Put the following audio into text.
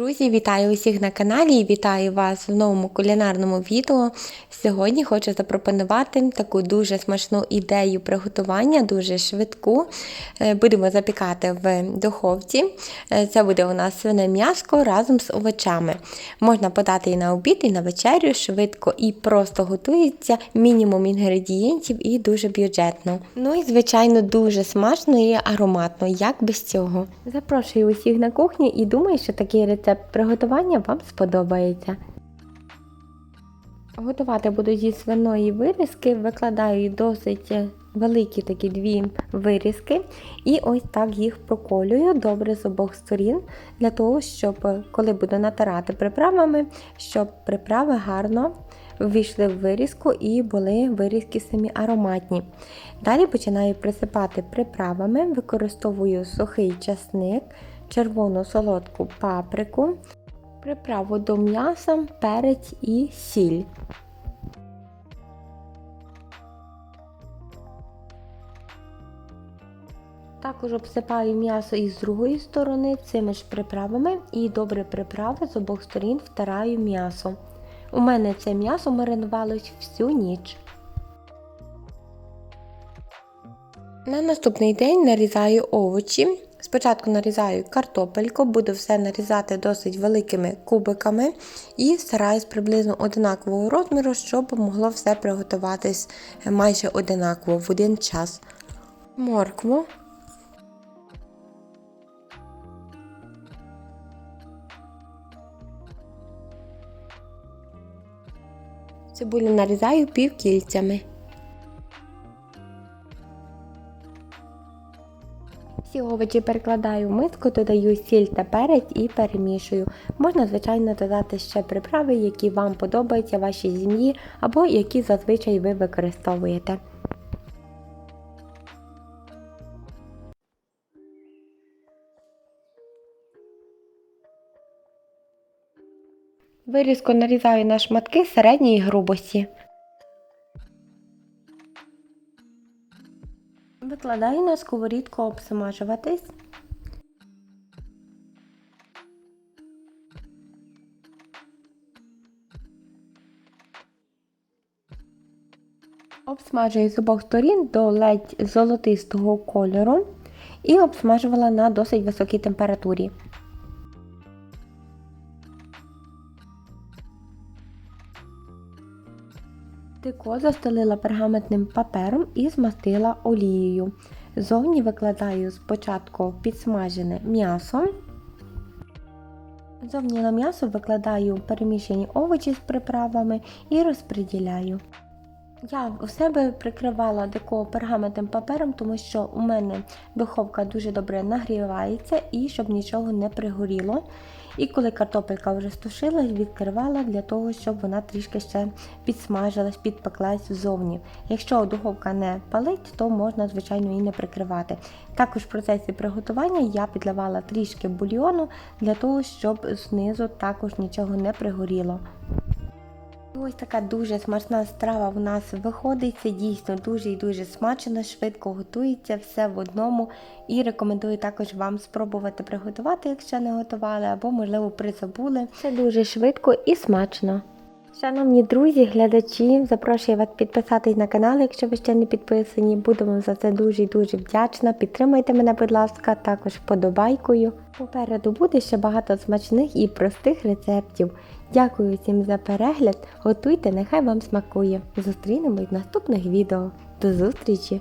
Друзі, вітаю усіх на каналі і вітаю вас в новому кулінарному відео. Сьогодні хочу запропонувати таку дуже смачну ідею приготування, дуже швидку. Е, Будемо запікати в духовці. Е, Це буде у нас свине м'яско разом з овочами. Можна подати і на обід, і на вечерю, швидко і просто готується, мінімум інгредієнтів і дуже бюджетно. Ну і, звичайно, дуже смачно і ароматно, як без цього. Запрошую усіх на кухню і думаю, що такий рецепт приготування вам сподобається. Готувати буду зі свиної вирізки, викладаю досить великі такі дві вирізки, і ось так їх проколюю добре з обох сторін, для того, щоб коли буду натирати приправами, щоб приправи гарно ввійшли в вирізку і були вирізки самі ароматні. Далі починаю присипати приправами, використовую сухий часник, червону солодку паприку, приправу до м'яса, перець і сіль. Також обсипаю м'ясо із другої сторони цими ж приправами і добре приправи з обох сторін втираю м'ясо. У мене це м'ясо маринувалось всю ніч. На наступний день нарізаю овочі. Спочатку нарізаю картопельку, буду все нарізати досить великими кубиками і стараюсь приблизно одинакового розміру, щоб могло все приготуватись майже одинаково в один час. Моркву. Цибулю нарізаю півкільцями. Всі овочі перекладаю в миску, додаю сіль та перець і перемішую. Можна, звичайно, додати ще приправи, які вам подобаються вашій сім'ї або які зазвичай ви використовуєте. Вирізку нарізаю на шматки середньої грубості. Викладаю на сковорідку обсмажуватись. Обсмажую з обох сторін до ледь золотистого кольору і обсмажувала на досить високій температурі. Тико застелила пергаментним папером і змастила олією. Зовні викладаю спочатку підсмажене м'ясо. Зовні на м'ясо викладаю перемішані овочі з приправами і розподіляю. Я у себе прикривала деко пергаментним папером, тому що у мене духовка дуже добре нагрівається і щоб нічого не пригоріло. І коли картопелька вже стушилась, відкривала для того, щоб вона трішки ще підсмажилась, підпеклась ззовні. Якщо духовка не палить, то можна, звичайно, і не прикривати. Також в процесі приготування я підливала трішки бульйону для того, щоб знизу також нічого не пригоріло. Ось така дуже смачна страва в нас виходить. Це дійсно дуже і дуже смачно, швидко готується все в одному. І рекомендую також вам спробувати приготувати, якщо не готували, або, можливо, призабули. Це дуже швидко і смачно. Шановні друзі, глядачі, запрошую вас підписатись на канал, якщо ви ще не підписані. Буду вам за це дуже і дуже вдячна. Підтримайте мене, будь ласка, також вподобайкою. Попереду буде ще багато смачних і простих рецептів. Дякую всім за перегляд. Готуйте, нехай вам смакує. Зустрінемось в наступних відео. До зустрічі!